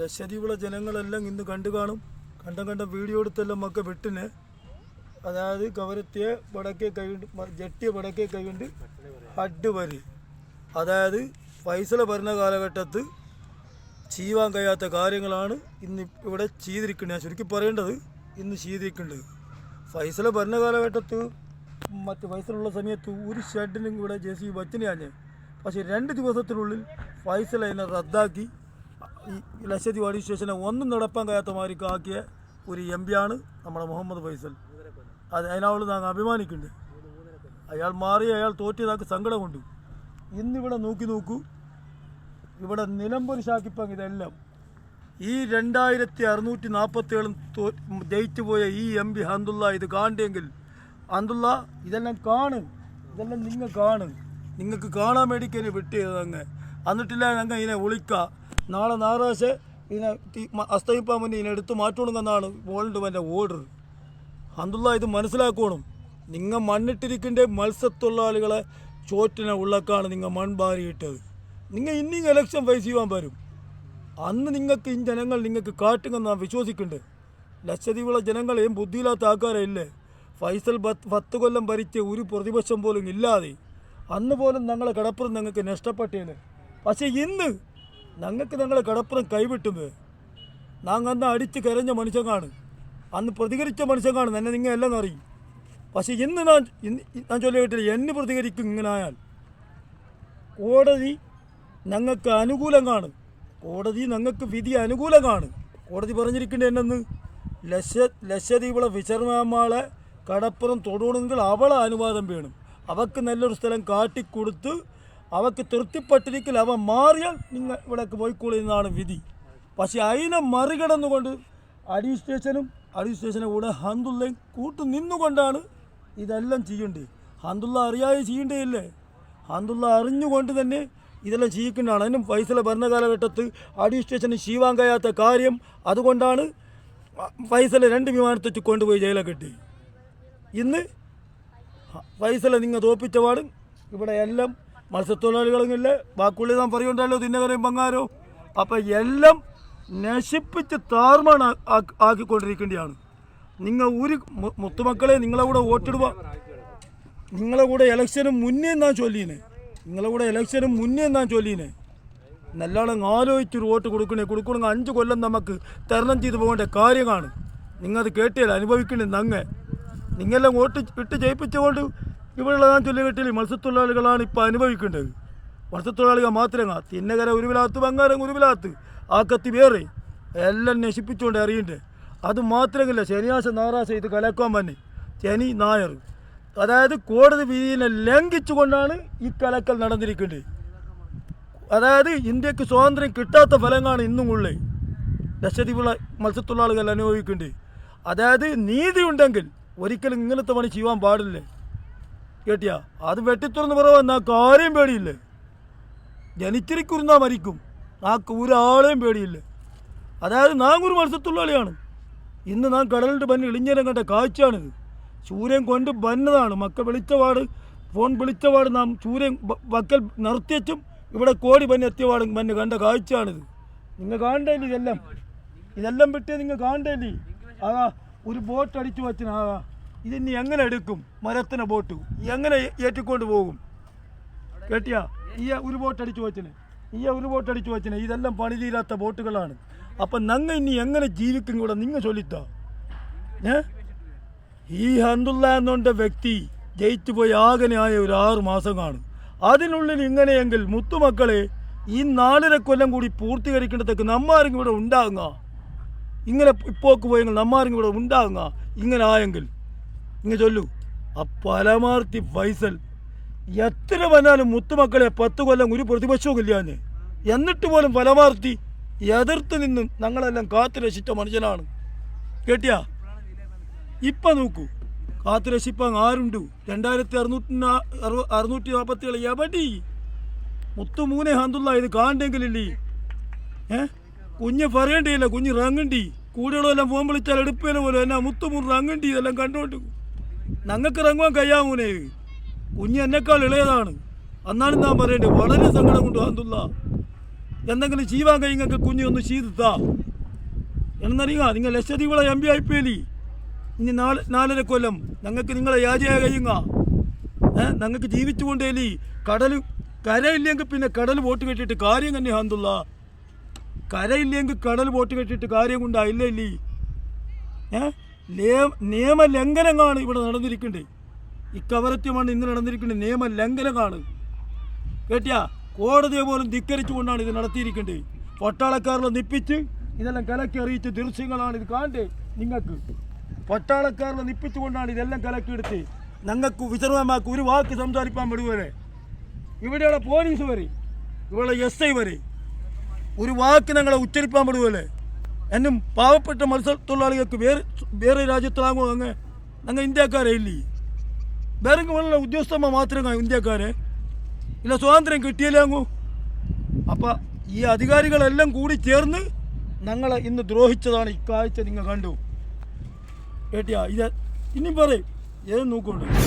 ലക്ഷദ്വീപിലെ ജനങ്ങളെല്ലാം ഇന്ന് കണ്ടു കാണും. കണ്ടം കണ്ട വീഡിയോ എടുത്തെല്ലാം മക്ക വെട്ടിന്. അതായത് കവരത്തിയെ വടക്കേ കൈകൊണ്ട് ജട്ടിയെ വടക്കേ കൈകൊണ്ട് ഹഡ് വരി. അതായത് ഫൈസല ഭരണ കാലഘട്ടത്ത് ചെയ്യുവാൻ കഴിയാത്ത കാര്യങ്ങളാണ് ഇന്ന് ഇവിടെ ചെയ്തിരിക്കുന്നത്. ഞാൻ ചുരുക്കി പറയേണ്ടത് ഇന്ന് ചെയ്തിരിക്കേണ്ടത് ഫൈസല ഭരണ കാലഘട്ടത്ത് മറ്റ് ഫൈസലുള്ള സമയത്ത് ഒരു ഷെഡിനും ഇവിടെ ജെ സി വച്ചിനെയാണ് പക്ഷേ രണ്ട് ദിവസത്തിനുള്ളിൽ ഫൈസൽ അതിനെ റദ്ദാക്കി. ഈ ലക്ഷദ്വീപ് പോലീസ് സ്റ്റേഷനെ ഒന്നും നടപ്പാൻ കഴിയാത്ത മാതിരി ആക്കിയ ഒരു എം പിയാണ് നമ്മുടെ മുഹമ്മദ് ഫൈസൽ. അത് അതിനോട് നാങ്ങൾ അഭിമാനിക്കുന്നുണ്ട്. അയാൾ മാറി അയാൾ തോറ്റിയതാക്ക് സങ്കടമുണ്ട്. ഇന്നിവിടെ നോക്കി നോക്കൂ. ഇവിടെ നിലമ്പൂർ ശാക്കിപ്പം ഇതെല്ലാം. ഈ രണ്ടായിരത്തി അറുന്നൂറ്റി നാൽപ്പത്തി ഏഴും ജയിച്ചു പോയ ഈ എം പി ഹന്തുള്ള ഇത് കാണണ്ടെങ്കിൽ ഹന്തുള്ള ഇതെല്ലാം കാണ്. ഇതെല്ലാം നിങ്ങൾ കാണ്. നിങ്ങൾക്ക് കാണാൻ മേടിക്കാൻ വിട്ടിയത് ചെയ്തതങ്ങ് എന്നിട്ടില്ല ഞങ്ങൾ ഇതിനെ വിളിക്ക. നാളെ ഞായറാഴ്ച ഇതിനെ അസ്തമിപ്പാൻ മുന്നേ ഇതിനെ എടുത്തു മാറ്റണമെന്നാണ് വേൾഡ് ഓർഡർ അന്തുള്ള ഇത് മനസ്സിലാക്കണം നിങ്ങൾ മണ്ണിട്ടിരിക്കേണ്ട മത്സ്യത്തൊഴിലാളികളെ ചോറ്റിനെ ഉള്ളക്കാണ് നിങ്ങൾ മൺബാരിയിട്ടത് നിങ്ങൾ ഇനിയും ഇലക്ഷൻ ഫേസ് ചെയ്യാൻ വരും. അന്ന് നിങ്ങൾക്ക് ഈ ജനങ്ങൾ നിങ്ങൾക്ക് കാട്ടുമെന്ന് നാം വിശ്വസിക്കുന്നുണ്ട് ലക്ഷദ്വീപുള്ള ജനങ്ങളെയും ബുദ്ധിയില്ലാത്ത ആൾക്കാരല്ലേ ഫൈസൽ ബത്ത് പത്ത് കൊല്ലം ഭരിച്ച ഒരു പ്രതിപക്ഷം പോലും ഇല്ലാതെ. അന്ന് പോലും ഞങ്ങളെ കിടപ്പുറം ഞങ്ങൾക്ക് നഷ്ടപ്പെട്ടേന്. പക്ഷേ ഇന്ന് ഞങ്ങൾക്ക് ഞങ്ങളെ കിടപ്പുറം കൈവിട്ടുന്നത് നാങ്ങൾ അന്ന് അടിച്ച് കരഞ്ഞ മനുഷ്യനാണ് അന്ന് പ്രതികരിച്ച മനുഷ്യനാണ് എന്നെ നിങ്ങൾ എല്ലാം അറിയും. പക്ഷേ ഇന്ന് ഞാൻ ഞാൻ ചൊല്ലിയിട്ടില്ല എന്നെ പ്രതികരിക്കും ഇങ്ങനായാൽ. കോടതി ഞങ്ങൾക്ക് അനുകൂലം കാണും കോടതി ഞങ്ങൾക്ക് വിധി അനുകൂലം കാണും കോടതി പറഞ്ഞിരിക്കേണ്ടത് എന്നെന്ന്? ലക്ഷ ലക്ഷദ്വീപിലെ വിശർമാളെ കടപ്പുറം തൊടണമെങ്കിൽ അവളെ അനുവാദം വേണം. അവക്ക് നല്ലൊരു സ്ഥലം കാട്ടിക്കൊടുത്ത് അവക്ക് തൃപ്തിപ്പെട്ടിരിക്കൽ അവ മാറിയാൽ നിങ്ങൾ ഇവിടേക്ക് പോയിക്കൊള്ളുന്നതാണ് വിധി. പക്ഷേ അതിനെ മറികടന്നുകൊണ്ട് അഡ്മിനിസ്ട്രേഷനും അഡ്മിനിസ്ട്രേഷനും കൂടെ ഹന്തുള്ളയും കൂട്ടു നിന്നുകൊണ്ടാണ് ഇതെല്ലാം ചെയ്യേണ്ടത് ഹന്തുള്ള അറിയാതെ ചെയ്യേണ്ടതില്ലേ ഹന്തുള്ള അറിഞ്ഞുകൊണ്ട് തന്നെ ഇതെല്ലാം ചെയ്യിക്കുന്നതാണ് അതിനും ഫൈസല ഭരണകാലഘട്ടത്ത് അഡ്മിനിസ്ട്രേഷന് ചെയ്യുവാൻ കഴിയാത്ത കാര്യം അതുകൊണ്ടാണ് ഫൈസല രണ്ട് വിമാനത്തിൽ കൊണ്ടുപോയി ജയിലിൽ കെട്ടി ഇന്ന് ഫൈസലെ നിങ്ങൾ തോപ്പിച്ച പാടും ഇവിടെ എല്ലാം മത്സ്യത്തൊഴിലാളികളില്ല ബാക്കുള്ളി നാം പറയുണ്ടല്ലോ തിന്നകരയും ബംഗാരോ അപ്പം എല്ലാം നശിപ്പിച്ച് താർമാണ് ആക്കിക്കൊണ്ടിരിക്കേണ്ടതാണ് നിങ്ങൾ ഒരു മുത്തുമക്കളെ നിങ്ങളെ കൂടെ വോട്ടിടുക നിങ്ങളെ കൂടെ ഇലക്ഷന് മുന്നേ എന്നാ ചൊല്ലീനെ? നിങ്ങളെ കൂടെ ഇലക്ഷന് മുന്നേ എന്നാ ചൊല്ലീനെ? നല്ലോണം ആലോചിച്ചൊരു വോട്ട് കൊടുക്കണേ. കൊടുക്കണമെങ്കിൽ അഞ്ച് കൊല്ലം നമുക്ക് തരണം ചെയ്തു പോകേണ്ട കാര്യമാണ്. നിങ്ങളത് കേട്ടിയാൽ അനുഭവിക്കണേ നങ്ങ്. നിങ്ങളെല്ലാം വോട്ട് ഇട്ട് ജയിപ്പിച്ചുകൊണ്ട് ഇവിടെയുള്ള ഞാൻ ചൊല്ലി കേട്ടില്ല മത്സ്യത്തൊഴിലാളികളാണ് ഇപ്പോൾ അനുഭവിക്കേണ്ടത്. മത്സ്യത്തൊഴിലാളികൾ മാത്രമേ തിന്നകര ഉരുവിലാത്ത് ബംഗാരം ഉരുവിലാത്ത് കത്തി വേറെ എല്ലാം നശിപ്പിച്ചുകൊണ്ട് അറിയണ്ടേ അത് മാത്രമല്ല ശനിയാഴ്ച ഞായറാഴ്ച ഇത് കലക്കാൻ തന്നെ ശനി നായർ അതായത് കോടതി വിധിയെ ലംഘിച്ചുകൊണ്ടാണ് ഈ കലക്കൽ നടന്നിരിക്കുന്നത്. അതായത് ഇന്ത്യയ്ക്ക് സ്വാതന്ത്ര്യം കിട്ടാത്ത ഫലങ്ങളാണ് ഇന്നും ഉള്ളത് ലക്ഷദ്വീപുള്ള മത്സ്യത്തൊഴിലാളികൾ അനുഭവിക്കേണ്ടത് അതായത് നീതി ഉണ്ടെങ്കിൽ ഒരിക്കലും ഇങ്ങനത്തെ പണി ചെയ്യാൻ പാടില്ല. കേട്ടിയാ? അത് വെട്ടിത്തുറന്ന് പറ നാക്ക് ആരെയും പേടിയില്ല? ജനിച്ചിരിക്കുരുന്നാ മരിക്കും. ആ ഒരാളെയും പേടിയില്ല? അതായത് നാം ഒരു മത്സ്യത്തൊഴിലാളിയാണ്. ഇന്ന് നാം കടലിന്റെ ബന്ന് ഇളിഞ്ഞരം കണ്ട കാഴ്ചയാണിത്. സൂര്യൻ കൊണ്ട് ബന്നതാണ് മക്കൾ വിളിച്ചപാട് ഫോൺ വിളിച്ചപാട് നാം സൂര്യൻ വക്കൽ നിർത്തിയച്ചും ഇവിടെ കോടി ബന്ന് എത്തിയപാടും ബന്ന് കണ്ട കാഴ്ചയാണിത്. നിങ്ങൾ കാണണ്ടേലി ഇതെല്ലാം? ഇതെല്ലാം വിട്ടേ നിങ്ങൾ കാണണ്ടേലി? ആകാ ഒരു ബോട്ട് അടിച്ചു വച്ചിന് ആകാ ഇതിനി എങ്ങനെ എടുക്കും? മരത്തിന് ബോട്ട്. എങ്ങനെ ഏറ്റിക്കൊണ്ട് പോകും? കേട്ടിയാ? ഈ ഒരു ബോട്ട് അടിച്ചു വച്ചിന്. ഈ ഒരു ബോട്ട് അടിച്ചു വച്ചിന്. ഇതെല്ലാം പണി തീരാത്ത ബോട്ടുകളാണ്. അപ്പം ഞങ്ങൾ ഇനി എങ്ങനെ ജീവിക്കും കൂടെ നിങ്ങൾ ചൊല്ലിത്താ? ഏ? ഈ ഹന്തുള്ള എന്നുണ്ട വ്യക്തി ജയിച്ചു പോയി ആകനെയായ ഒരു ആറ് മാസം കാണും. അതിനുള്ളിൽ ഇങ്ങനെയെങ്കിൽ മുത്തുമക്കളെ ഈ നാലര കൊല്ലം കൂടി പൂർത്തീകരിക്കേണ്ടതൊക്കെ നമ്മാരെങ്കിലും ഇവിടെ ഉണ്ടാകുക ഇങ്ങനെ ഇപ്പോക്ക് പോയെങ്കിൽ നമ്മാരെങ്കിലും ഇവിടെ ഉണ്ടാകുക ഇങ്ങനെ ആയെങ്കിൽ ഇങ്ങനെ ചൊല്ലു. ആ പലമാർത്തി ഫൈസൽ. എത്ര വന്നാലും മുത്തുമക്കളെ പത്ത് കൊല്ലം ഒരു പ്രതിപക്ഷവും ഇല്ലാന്ന് എന്നിട്ട് പോലും ഫലമാർത്തി എതിർത്ത് നിന്നും ഞങ്ങളെല്ലാം കാത്തു രക്ഷിച്ച മനുഷ്യനാണ്. കേട്ടിയാ? ഇപ്പൊ നോക്കൂ. കാത്തു രക്ഷിപ്പം ആരുണ്ട്? രണ്ടായിരത്തി അറുന്നൂറ്റി അറു- അറുന്നൂറ്റി നാൽപ്പത്തി ഏഴ് എവടി? മുത്തു മൂന്നെ ഹന്തുള്ള ഇത് കാണണ്ടെങ്കിലില്ലേ ഏ? കുഞ്ഞ് പറയണ്ടിയില്ല കുഞ്ഞ് റങ്ങണ്ടി. കൂടെയുള്ളതെല്ലാം ഫോൺ വിളിച്ചാൽ എടുപ്പേനെ പോലെ എന്നാ മുത്തു റങ്ങണ്ടി ഇതെല്ലാം കണ്ടോണ്ട്. ഞങ്ങൾക്ക് ഇറങ്ങുവാൻ കഴിയാമൂനെ കുഞ്ഞ് എന്നെക്കാൾ ഇളയതാണ്. അന്നാണ് ഞാൻ പറയേണ്ടത് വളരെ സങ്കടം കൊണ്ട് അന്തുള്ള എന്തെങ്കിലും ചെയ്യാൻ കഴിയുങ്ങൾക്ക് കുഞ്ഞ് ഒന്ന് ചെയ്തിത്താ എന്നറിയുക നിങ്ങൾ ലക്ഷദ്വീപിലെ എം പി ഐ പി എലി ഇനി നാല് നാലര കൊല്ലം ഞങ്ങൾക്ക് നിങ്ങളെ യാചയാ കഴിയുക. ഞങ്ങൾക്ക് ജീവിച്ചുകൊണ്ടേലി കടൽ കരയില്ലെങ്കിൽ പിന്നെ കടൽ വോട്ട് കെട്ടിയിട്ട് കാര്യം തന്നെ ഹാന്തുള്ള കരയില്ലെങ്കിൽ കടൽ വോട്ട് കെട്ടിയിട്ട് കാര്യം കൊണ്ടാ ഇല്ലേ? ഏ? നിയ- നിയമലംഘനമാണ് ഇവിടെ നടന്നിരിക്കേണ്ടത് ഇക്കവരത്യമാണ് ഇന്ന് നടന്നിരിക്കേണ്ടത് നിയമലംഘനങ്ങളാണ്. കേട്ടിയാ? കോടതിയെ പോലും ധിക്കരിച്ചുകൊണ്ടാണ് ഇത് നടത്തിയിരിക്കേണ്ടത് പട്ടാളക്കാരനെ നിപ്പിച്ച് ഇതെല്ലാം കലക്കി അറിയിച്ച ദൃശ്യങ്ങളാണ് ഇത് കാണേ നിങ്ങൾക്ക്. പട്ടാളക്കാരിലെ നിപ്പിച്ചുകൊണ്ടാണ് ഇതെല്ലാം കലക്കിയെടുത്ത് ഞങ്ങൾക്ക് വിചരണമാക്കി ഒരു വാക്ക് സംസാരിക്കാൻ വിടുവരെ ഇവിടെയുള്ള പോലീസ് വരെ ഇവിടെ എസ് ഐ വരെ ഒരു വാക്ക് ഞങ്ങളെ ഉച്ചരിപ്പാൻ വിടുവല്ലേ എന്നും പാവപ്പെട്ട മത്സ്യത്തൊഴിലാളികൾക്ക് വേറെ വേറെ രാജ്യത്തിലാകുമോ അങ്ങ്? ഞങ്ങൾ ഇന്ത്യക്കാരെ ഇല്ലേ? വേറെ ഉള്ള ഉദ്യോഗസ്ഥന്മാർ മാത്രമേ ഇന്ത്യക്കാരെ. ഇല്ല സ്വാതന്ത്ര്യം കിട്ടിയില്ലാങ്ങോ അപ്പം ഈ അധികാരികളെല്ലാം കൂടി ചേർന്ന് ഞങ്ങളെ ഇന്ന് ദ്രോഹിച്ചതാണ് ഈ കാഴ്ച നിങ്ങൾ കണ്ടു. കേട്ടിയാ ഇത് ഇനി പറയും. ഏത് നോക്കുന്നുണ്ട്